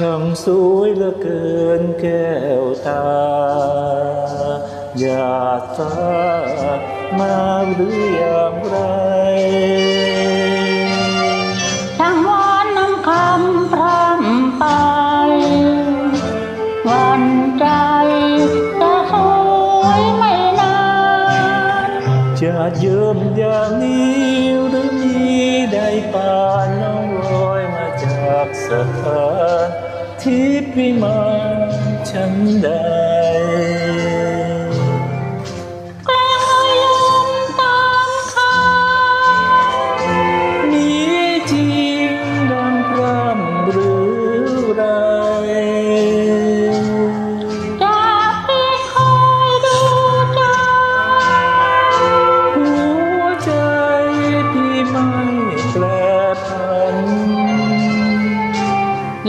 ช่างสวยเหลือเกินแก้วตาหยาดฟ้ามาหรืออย่างไรช่างหวานน้ำคำพร่ำไป วันใจจะสวยไม่นานจะเยิมอย่างนี้หรือมีได้ป่านน้องลอยมาจากสถาน ที่พิมานฉันได้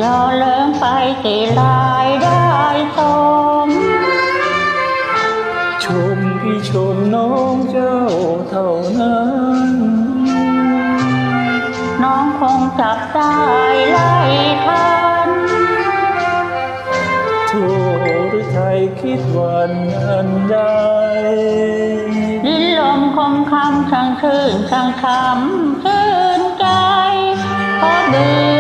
ย่าเลิงไปตีลายได้สมชมพี่ชมน้องเจ้าเท่านั้น น้องคงจับได้ไล่ทันทั่วหรือไทยคิดวันอันใดลิ้นลมคมคำช่างชื่นช่างคำชื่นใจพอเ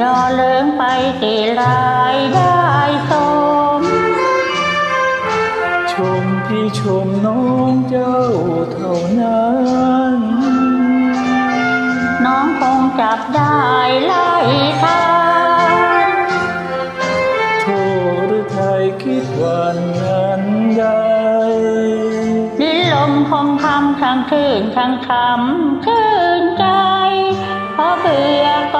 ย่าเลิงไปตีลายได้สมชมพี่ชมน้องเจ้าเท่านั้น น้องคงจับได้ไล่ทันโทหรือไทยคิดวันนั้นใดลิ้นลมคมคำช่างชื่นช่างคำชื่นใจพอเบื่อก็ไปใช้ลิ้นยามใหม่อีก